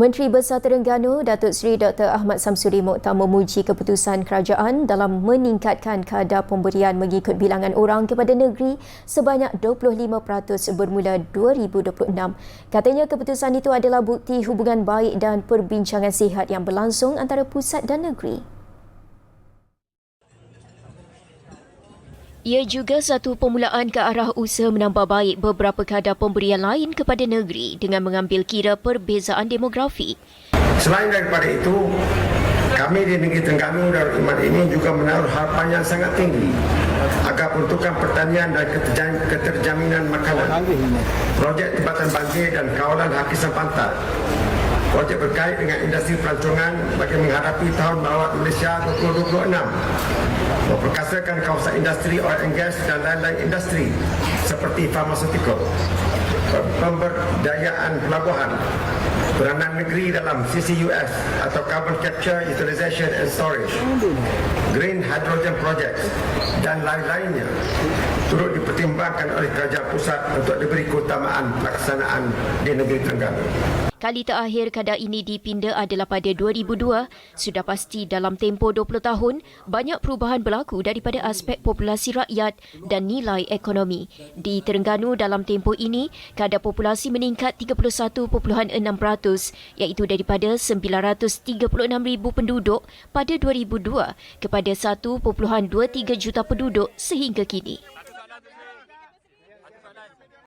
Menteri Besar Terengganu Datuk Seri Dr. Ahmad Samsuri Mokhtar memuji keputusan kerajaan dalam meningkatkan kadar pemberian mengikut bilangan orang kepada negeri sebanyak 25% bermula 2026. Katanya keputusan itu adalah bukti hubungan baik dan perbincangan sihat yang berlangsung antara pusat dan negeri. Ia juga satu permulaan ke arah usaha menambah baik beberapa kadar pemberian lain kepada negeri dengan mengambil kira perbezaan demografi. Selain daripada itu, kami di Negeri Terengganu Darul Iman ini juga menaruh harapan yang sangat tinggi agar peruntukan pertanian dan keterjam- keterjaminan makanan, projek tebatan banjir dan kawalan hakisan pantai, projek berkait dengan industri pelancongan bagi menghadapi tahun melawat Malaysia 2026, memperkasakan kawasan industri oil and gas dan lain-lain industri seperti farmaceutical, pemberdayaan pelabuhan, peranan negeri dalam CCUS atau Carbon Capture, Utilization and Storage, Green Hydrogen Projects dan lain-lainnya turut dipertimbangkan oleh kerajaan pusat untuk diberi keutamaan pelaksanaan di negeri Terengganu. Kali terakhir kadar ini dipinda adalah pada 2002. Sudah pasti dalam tempoh 20 tahun, banyak perubahan berlaku daripada aspek populasi rakyat dan nilai ekonomi. Di Terengganu dalam tempoh ini, kadar populasi meningkat 31.6% iaitu daripada 936,000 penduduk pada 2002 kepada 1.23 juta penduduk sehingga kini.